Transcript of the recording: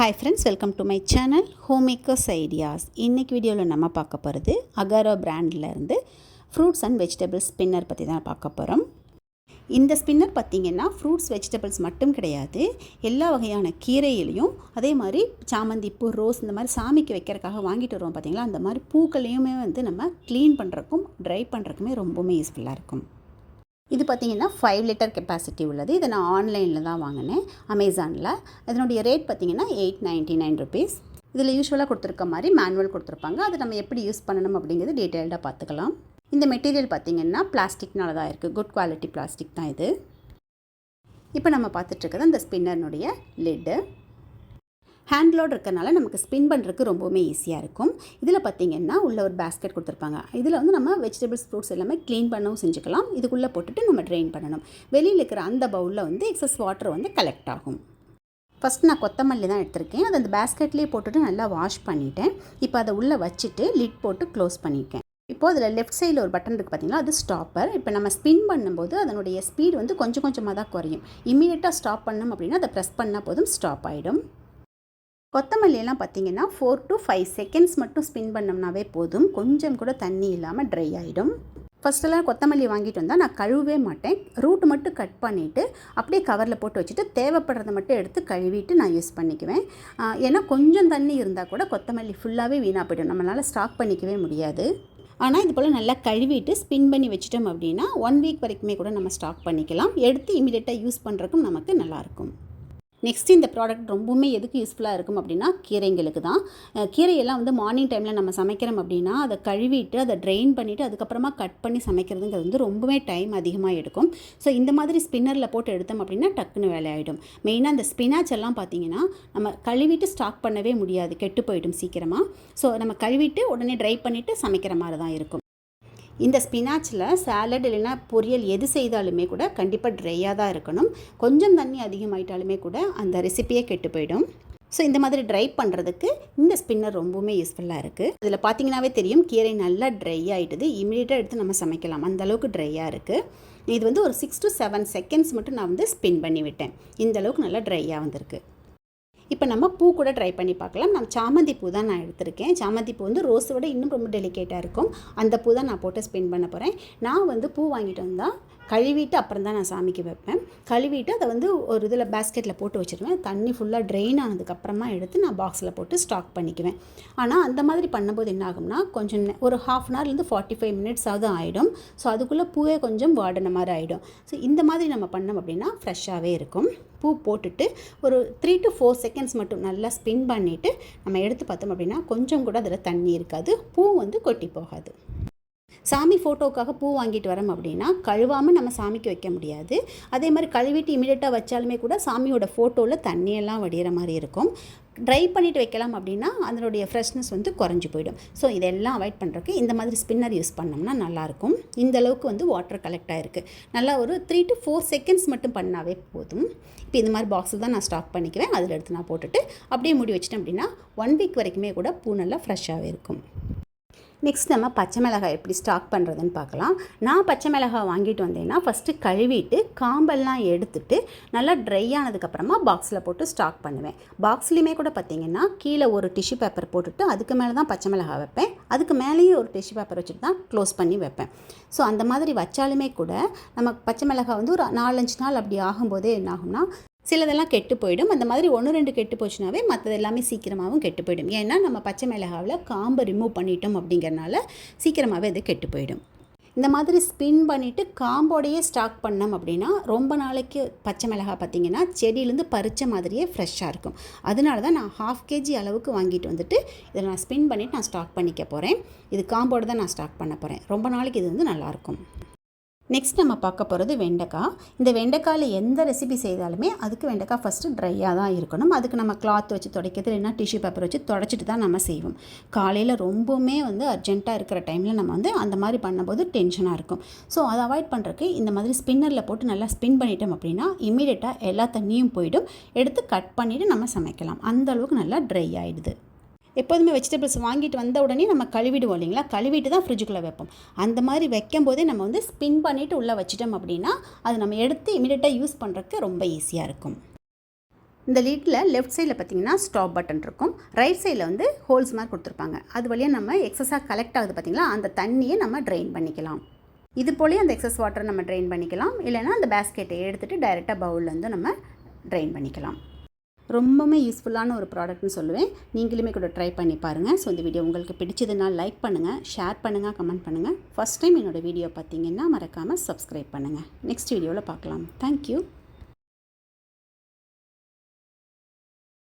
Hi friends welcome to my channel home makers ideas இன்றைக்கி வீடியோவில் நம்ம பார்க்க போகிறது அகாரோ இருந்து ஃப்ரூட்ஸ் அண்ட் வெஜிடபிள்ஸ் ஸ்பின்னர் பற்றி தான் பார்க்க போகிறோம் இந்த ஸ்பின்னர் பார்த்திங்கன்னா ஃப்ரூட்ஸ் வெஜிடபிள்ஸ் மட்டும் கிடையாது எல்லா வகையான கீரையிலையும் அதே மாதிரி சாமந்தி பூ ரோஸ் இந்த மாதிரி சாமிக்கு வைக்கிறதுக்காக வாங்கிட்டு வருவோம் பார்த்திங்களா? அந்த மாதிரி பூக்களையுமே வந்து நம்ம க்ளீன் பண்ணுறக்கும் ட்ரை பண்ணுறக்குமே ரொம்பவுமே யூஸ்ஃபுல்லாக இருக்கும். இது பார்த்திங்கன்னா ஃபைவ் லிட்டர் கெப்பாசிட்டி உள்ளது. இதை நான் ஆன்லைனில் தான் வாங்கினேன் அமேசானில் இதனுடைய ரேட் பார்த்திங்கன்னா எயிட் நைன்ட்டி நைன் ருபீஸ் இதில் யூஸ்வலாக கொடுத்துருக்க மாதிரி மேனுவல் கொடுத்துருப்பாங்க. அதை நம்ம எப்படி யூஸ் பண்ணணும் அப்படிங்கிறது டீட்டெயில்டாக பார்த்துக்கலாம். இந்த மெட்டீரியல் பார்த்திங்கன்னா பிளாஸ்டிக்னால தான் இருக்குது குட் குவாலிட்டி பிளாஸ்டிக் தான் இது. இப்போ நம்ம பார்த்துட்ருக்கிறது அந்த ஸ்பின்னர்னுடைய லிட்டு ஹேண்ட் லோட் இருக்கிறனால நமக்கு ஸ்பின் பண்ணுறதுக்கு ரொம்பவுமே ஈஸியாக இருக்கும். இதில் பார்த்திங்கன்னா உள்ள ஒரு பேஸ்கெட் கொடுத்துருப்பாங்க. இதில் வந்து நம்ம வெஜிடபிள்ஸ் ஃப்ரூட்ஸ் எல்லாமே க்ளீன் பண்ணவும் செஞ்சுக்கலாம். இதுக்குள்ளே போட்டுட்டு நம்ம ட்ரெயின் பண்ணணும். வெளியில் இருக்கிற அந்த பவுலில் வந்து எக்ஸஸ் வாட்டர் வந்து கலெக்ட் ஆகும். ஃபஸ்ட் நான் கொத்தமல்லி தான் எடுத்திருக்கேன். அதை அந்த பேஸ்கெட்லேயே போட்டுட்டு நல்லா வாஷ் பண்ணிட்டேன். இப்போ அதை உள்ளே வச்சுட்டு லிட் போட்டு க்ளோஸ் பண்ணியிருக்கேன் இப்போது அதில் லெஃப்ட் சைடில் ஒரு பட்டன் இருக்குது பார்த்தீங்களா அது ஸ்டாப்பர் இப்போ நம்ம ஸ்பின் பண்ணும்போது அதனுடைய ஸ்பீடு வந்து கொஞ்சம் கொஞ்சமாக தான் குறையும். இம்மீடியட்டாக ஸ்டாப் பண்ணோம் அப்படின்னா அதை ப்ரெஸ் பண்ணால் போதும் ஸ்டாப் ஆகிடும் கொத்தமல்லியெல்லாம் பார்த்தீங்கன்னா ஃபோர் டு ஃபைவ் செகண்ட்ஸ் மட்டும் ஸ்பின் பண்ணோம்னாவே போதும். கொஞ்சம் கூட தண்ணி இல்லாமல் ட்ரை ஆகிடும் ஃபஸ்ட்டெல்லாம் கொத்தமல்லி வாங்கிட்டு வந்தால் நான் கழுவவே மாட்டேன். ரூட் மட்டும் கட் பண்ணிவிட்டு அப்படியே கவரில் போட்டு வச்சுட்டு தேவைப்படுறத மட்டும் எடுத்து கழுவிட்டு நான் யூஸ் பண்ணிக்குவேன். ஏன்னா கொஞ்சம் தண்ணி இருந்தால் கூட கொத்தமல்லி ஃபுல்லாகவே வீணாக போய்டும். நம்மளால் ஸ்டாக் பண்ணிக்கவே முடியாது. ஆனால் இது போல் நல்லா கழுவிட்டு ஸ்பின் பண்ணி வச்சிட்டோம் அப்படின்னா ஒன் வீக் வரைக்குமே கூட நம்ம ஸ்டாக் பண்ணிக்கலாம். எடுத்து இமீடியட்டாக யூஸ் பண்ணுறதுக்கும் நமக்கு நல்லாயிருக்கும் நெக்ஸ்ட் இந்த ப்ராடக்ட் ரொம்பவுமே எதுக்கு யூஸ்ஃபுல்லாக இருக்கும் அப்படின்னா கீரைங்களுக்கு தான். கீரையெல்லாம் வந்து மார்னிங் டைமில் நம்ம சமைக்கிறோம் அப்படின்னா அதை கழுவிட்டு அதை ட்ரெயின் பண்ணிவிட்டு அதுக்கப்புறமா கட் பண்ணி சமைக்கிறதுங்கிறது வந்து ரொம்பவே டைம் அதிகமாக எடுக்கும். ஸோ இந்த மாதிரி ஸ்பின்னரில் போட்டு எடுத்தோம் அப்படின்னா டக்குன்னு வேலையாயிடும் மெயினாக அந்த ஸ்பினாச் எல்லாம் பார்த்தீங்கன்னா நம்ம கழுவிட்டு ஸ்டாக் பண்ணவே முடியாது. கெட்டு போயிடும் சீக்கிரமாக ஸோ நம்ம கழுவிட்டு உடனே ட்ரை பண்ணிவிட்டு சமைக்கிற மாதிரி தான் இருக்கும். இந்த ஸ்பினாச்சில் சாலட் இல்லைன்னா பொரியல் எது செய்தாலுமே கூட கண்டிப்பாக ட்ரையாக தான் இருக்கணும். கொஞ்சம் தண்ணி அதிகமாயிட்டாலுமே கூட அந்த ரெசிப்பியே கெட்டு போயிடும். ஸோ இந்த மாதிரி ட்ரை பண்ணுறதுக்கு இந்த ஸ்பின்னர் ரொம்பவுமே யூஸ்ஃபுல்லாக இருக்குது இதில் பார்த்தீங்கன்னாவே தெரியும் கீரை நல்லா ட்ரை ஆகிட்டுது இமீடியட்டாக எடுத்து நம்ம சமைக்கலாம். அந்த அளவுக்கு ட்ரையாக இருக்குது இது வந்து ஒரு சிக்ஸ் டு செவன் செகண்ட்ஸ் மட்டும் நான் வந்து ஸ்பின் பண்ணி விட்டேன். இந்த அளவுக்கு நல்லா ட்ரையாக வந்திருக்கு. இப்போ நம்ம பூ கூட ட்ரை பண்ணி பார்க்கலாம். நான் சாமந்தி பூ தான் நான் எடுத்திருக்கேன். சாமந்தி பூ வந்து ரோஸை விட இன்னும் ரொம்ப டெலிகேட்டாக இருக்கும். அந்த பூ தான் நான் போட்டு ஸ்பெண்ட் பண்ண போகிறேன் நான் வந்து பூ வாங்கிட்டு வந்தால் கழுவிட்டு அப்புறம் தான் நான் சாமிக்கு வைப்பேன். கழுவிட்டு அதை வந்து ஒரு இதில் பேஸ்கெட்டில் போட்டு வச்சுருவேன். தண்ணி ஃபுல்லாக ட்ரெயின் ஆனதுக்கப்புறமா எடுத்து நான் பாக்ஸில் போட்டு ஸ்டாக் பண்ணிக்குவேன். ஆனால் அந்த மாதிரி பண்ணும்போது என்ன ஆகும்னா கொஞ்சம் ஒரு ஹாஃப் அன் ஹவர்லேருந்து ஃபார்ட்டி ஃபைவ் மினிட்ஸாவது ஆகிடும் ஸோ அதுக்குள்ளே பூவே கொஞ்சம் வாடின மாதிரி ஆகிடும் ஸோ இந்த மாதிரி நம்ம பண்ணோம் அப்படின்னா ஃப்ரெஷ்ஷாகவே இருக்கும். பூ போட்டுட்டு ஒரு த்ரீ டு ஃபோர் செகண்ட்ஸ் மட்டும் நல்லா ஸ்பின் பண்ணிவிட்டு நம்ம எடுத்து பார்த்தோம் அப்படின்னா கொஞ்சம் கூட அதில் தண்ணி இருக்காது. பூ வந்து கொட்டி போகாது. சாமி ஃபோட்டோவுக்காக பூ வாங்கிட்டு வரோம் அப்படின்னா கழுவாமல் நம்ம சாமிக்கு வைக்க முடியாது. அதே மாதிரி கழுவிட்டு இமீடியட்டாக வச்சாலுமே கூட சாமியோட ஃபோட்டோவில் தண்ணியெல்லாம் வடிகிற மாதிரி இருக்கும். ட்ரை பண்ணிவிட்டு வைக்கலாம் அப்படின்னா அதனுடைய ஃப்ரெஷ்னஸ் வந்து குறைஞ்சி போயிடும். ஸோ இதெல்லாம் அவாய்ட் பண்ணுறதுக்கு இந்த மாதிரி ஸ்பின்னர் யூஸ் பண்ணோம்னா நல்லாயிருக்கும். இந்த அளவுக்கு வந்து வாட்டர் கலெக்ட் ஆகிருக்கு நல்லா ஒரு த்ரீ டு ஃபோர் செகண்ட்ஸ் மட்டும் பண்ணாவே போதும். இப்போ இந்த மாதிரி பாக்ஸில் தான் நான் ஸ்டாக் பண்ணிக்குவேன். அதில் எடுத்து நான் போட்டுட்டு அப்படியே முடி வச்சிட்டேன் அப்படின்னா ஒன் வீக் வரைக்குமே கூட பூ நல்லா ஃப்ரெஷ்ஷாகவே இருக்கும். நெக்ஸ்ட் நம்ம பச்சை மிளகாய் எப்படி ஸ்டாக் பண்ணுறதுன்னு பார்க்கலாம். நான் பச்சை மிளகாய் வாங்கிட்டு வந்தேன்னா ஃபஸ்ட்டு கழுவிட்டு காம்பெல்லாம் எடுத்துட்டு நல்லா ட்ரை ஆனதுக்கப்புறமா பாக்ஸில் போட்டு ஸ்டாக் பண்ணுவேன். பாக்ஸ்லேயுமே கூட பார்த்திங்கன்னா கீழே ஒரு டிஷ்யூ பேப்பர் போட்டுட்டு அதுக்கு மேலே தான் பச்சை மிளகாய் வைப்பேன். அதுக்கு மேலேயும் ஒரு டிஷ்யூ பேப்பர் வச்சுட்டு தான் க்ளோஸ் பண்ணி வைப்பேன். ஸோ அந்த மாதிரி வச்சாலுமே கூட நம்ம பச்சை மிளகாய் வந்து ஒரு நாலஞ்சு நாள் அப்படி ஆகும்போதே என்ன ஆகும்னா சிலதெல்லாம் கெட்டு போயிடும். அந்த மாதிரி ஒன்று ரெண்டு கெட்டு போச்சுனாவே மற்றது எல்லாமே சீக்கிரமாகவும் கெட்டு போயிடும். ஏன்னா நம்ம பச்சை மிளகாவில் காம்பை ரிமூவ் பண்ணிட்டோம் அப்படிங்கிறனால சீக்கிரமாகவே அது கெட்டு போயிடும். இந்த மாதிரி ஸ்பின் பண்ணிவிட்டு காம்போடையே ஸ்டாக் பண்ணோம் அப்படின்னா ரொம்ப நாளைக்கு பச்சை மிளகா பார்த்திங்கன்னா செடியிலேருந்து பறித்த மாதிரியே ஃப்ரெஷ்ஷாக இருக்கும். அதனால தான் நான் ஹாஃப் கேஜி அளவுக்கு வாங்கிட்டு வந்துட்டு இதை நான் ஸ்பின் பண்ணிவிட்டு நான் ஸ்டாக் பண்ணிக்க போகிறேன் இது காம்போடு தான் நான் ஸ்டாக் பண்ண போகிறேன் ரொம்ப நாளைக்கு இது வந்து நல்லாயிருக்கும் நெக்ஸ்ட் நம்ம பார்க்க போகிறது வெண்டைக்காய் இந்த வெண்டைக்காயில் எந்த ரெசிபி செய்தாலுமே அதுக்கு வெண்டைக்காய் ஃபஸ்ட்டு ட்ரையாக தான் இருக்கணும். அதுக்கு நம்ம கிளாத் வச்சு துடைக்கிறது இல்லைன்னா டிஷ்யூ பேப்பர் வச்சு தொடச்சிட்டு தான் நம்ம செய்வோம். காலையில் ரொம்பவுமே வந்து அர்ஜென்ட்டாக இருக்கிற டைமில் நம்ம வந்து அந்த மாதிரி பண்ணும்போது டென்ஷனாக இருக்கும். ஸோ அதை அவாய்ட் பண்ணுறதுக்கு இந்த மாதிரி ஸ்பின்னரில் போட்டு நல்லா ஸ்பின் பண்ணிட்டோம் அப்படின்னா இமீடியட்டாக எல்லா தண்ணியும் போயிடும். எடுத்து கட் பண்ணிவிட்டு நம்ம சமைக்கலாம். அந்த அளவுக்கு நல்லா ட்ரை ஆகிடுது எப்போதுமே வெஜிடபிள்ஸ் வாங்கிட்டு வந்த உடனே நம்ம கழுவிடுவோம் இல்லைங்களா? கழுவிட்டு தான் ஃப்ரிட்ஜுக்குள்ளே வைப்போம். அந்த மாதிரி வைக்கும் போதே நம்ம வந்து ஸ்பின் பண்ணிவிட்டு உள்ளே வச்சிட்டோம் அப்படின்னா அது நம்ம எடுத்து இமீடியட்டாக யூஸ் பண்ணுறதுக்கு ரொம்ப ஈஸியாக இருக்கும். இந்த லிட்டில் லெஃப்ட் சைடில் பார்த்தீங்கன்னா ஸ்டாப் பட்டன் இருக்கும். ரைட் சைடில் வந்து ஹோல்ஸ் மாதிரி கொடுத்துருப்பாங்க. அது வழியாக நம்ம எக்ஸஸாக கலெக்ட் ஆகுது பார்த்தீங்களா அந்த தண்ணியை நம்ம ட்ரெயின் பண்ணிக்கலாம். இது போலயே அந்த எக்ஸஸ் வாட்டரை நம்ம ட்ரெயின் பண்ணிக்கலாம். இல்லைன்னா அந்த பேஸ்கெட்டை எடுத்துகிட்டு டைரெக்டாக பவுலில் வந்து நம்ம ட்ரெயின் பண்ணிக்கலாம். ரொம்பவுமே யூஸ்ஃபுல்லான ஒரு ப்ராடக்ட்னு சொல்லுவேன். நீங்களுமே கூட ட்ரை பண்ணி பாருங்கள் ஸோ இந்த வீடியோ உங்களுக்கு பிடிச்சதுன்னா லைக் பண்ணுங்கள் ஷேர் பண்ணுங்கள் கமெண்ட் பண்ணுங்கள் ஃபஸ்ட் டைம் என்னோடய வீடியோ பார்த்தீங்கன்னா மறக்காமல் சப்ஸ்கிரைப் பண்ணுங்கள் நெக்ஸ்ட் வீடியோவில் பார்க்கலாம். தேங்க்யூ